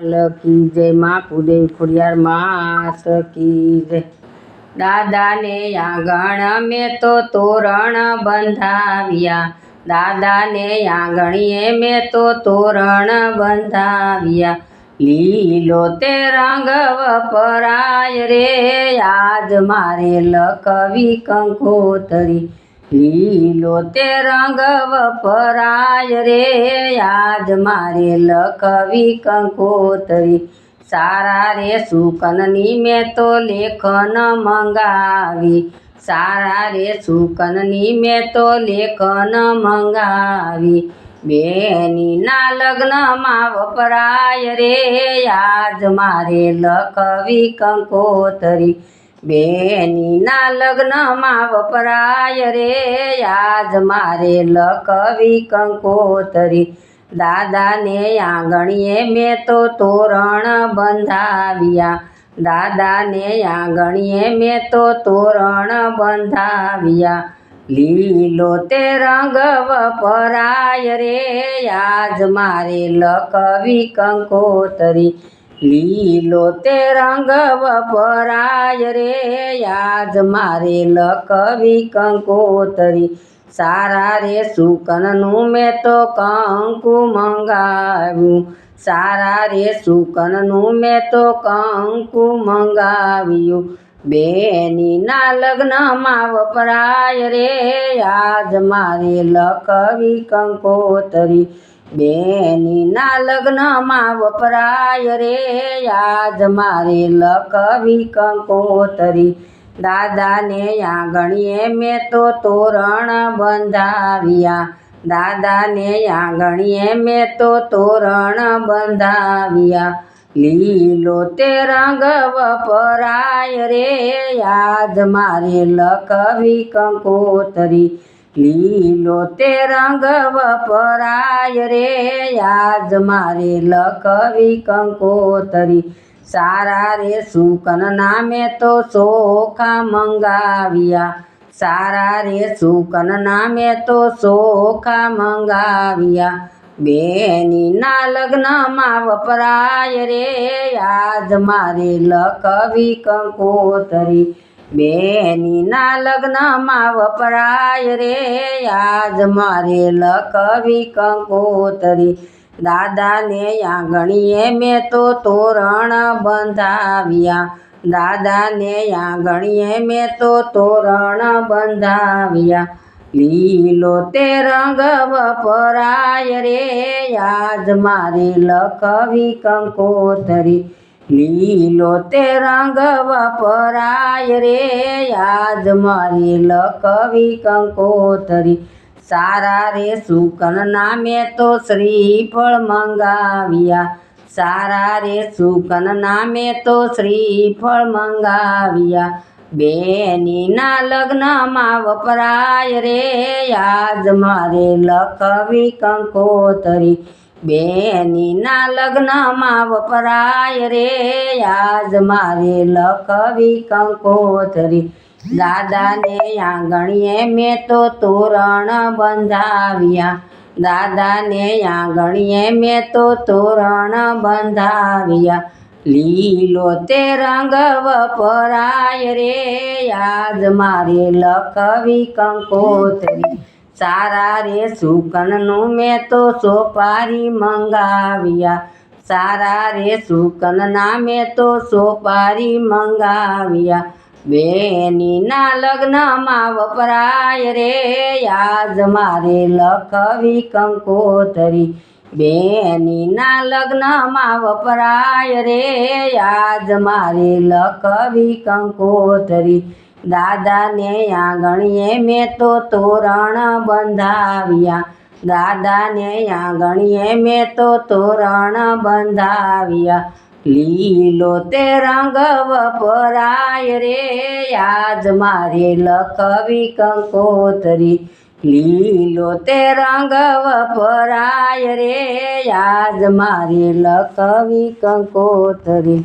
Lucky જય માં કુદેવ ખોડિયાર માસ કી જય દાદાને આંગણ મેં તો તોરણ બંધાવ્યા. દાદાને આંગણીએ મેં તો તોરણ બંધાવ્યા. લીલો તે રંગ વપરાય રે. આજ મારે લખવી કંકોતરી. લીલો તે રંગ વપરાય રે. યાદ મારે લખવી કંકોતરી. સારા રે સુકનની મેં તો લેખન મંગાવી. સારા રે સુકનની મેં તો લેખન મંગાવી. બેનીના લગ્નમાં વપરાય રે. યાદ મારે લખવી કંકોતરી. બેનીના લગ્નમાં વપરાય રે, આજ મારે લખવી કંકોતરી. દાદાને આંગણીએ મેં તો તોરણ બંધાવ્યા. દાદાને આંગણીએ મેં તો તોરણ બંધાવ્યા. લીલો તે રંગ વપરાય રે, આજ મારે લખવી કંકોતરી. લીલો તે રંગ વપરાય રે આજ મારે લખવી કંકોતરી. સારા રે સુકનનું મેં તો કંકુ મંગાવ્યું. સારા રે સુકનનું મેં તો કંકુ મંગાવ્યું. બેનીના લગ્નમાં વપરાય રે આજ મારે લખવી કંકોતરી. બેનીના લગ્નમાં વપરાય રે, આજ મારે લખવી કંકોતરી. દાદાને આંગણીએ મેં તો તોરણ બંધાવ્યા. દાદાને આંગણીએ મેં તો તોરણ બંધાવ્યા. લીલો તે રંગ વપરાય રે, આજ મારે લખવી કંકોતરી. લીલો તે રંગ વપરાય રે, આજ મારે લખવી કંકોતરી. સારા રે સુકન નામે તો સોખા મંગાવ્યા. સારા રે સુકન નામે તો સોખા મંગાવ્યા. બેનીના લગ્નમાં વપરાય રે, આજ મારે લખવી કંકોતરી. બેનીના લગ્નમાં વપરાય રે, આજ મારે લખવી કંકોતરી. દાદાને આંગણીએ મેં તો તોરણ બંધાવ્યા. દાદાને આંગણીએ મેં તો તોરણ બંધાવ્યા. લીલો તે રંગ વપરાય રે, આજ મારે લખવી કંકોતરી. લીલો તે રંગ વપરાય રે આજ મારે કવિ કંકોતરી. સારા રે સુકન નામે તો શ્રીફળ મંગાવ્યા. સારા રે સુકન નામે તો શ્રીફળ મંગાવ્યા. બેનીના લગ્નમાં વપરાય રે આજ મારે લખવી કંકોતરી. બેનીના લગ્નમાં વપરાય રે. આજ મારે લખવી કંકોતરી. દાદાને આંગણીએ મેં તો તોરણ બંધાવ્યા. દાદાને આંગણીએ મેં તો તોરણ બંધાવ્યા. લીલો તે રંગ વપરાય રે. આજ મારે લખવી કંકોતરી. સારા રે સુકનનું મેં તો સોપારી મંગાવ્યા. સારા રે શુકનના મેં તો સોપારી મંગાવ્યા. બેનીના લગ્નમાં વપરાય રે આજ મારે લખવી કંકોતરી. બેનીના લગ્નમાં વપરાય રે આજ મારે લખવી કંકોતરી. દાદાને આંગણીએ મેં તો તોરણ બંધાવ્યા. દાદાને આંગણીએ મેં તો તોરણ બંધાવ્યા. લીલો તે રંગ વપરાય રે, આજ મારે લખવી કંકોતરી. લીલો તે રંગ વપરાય રે, આજ મારે લખવી કંકોતરી.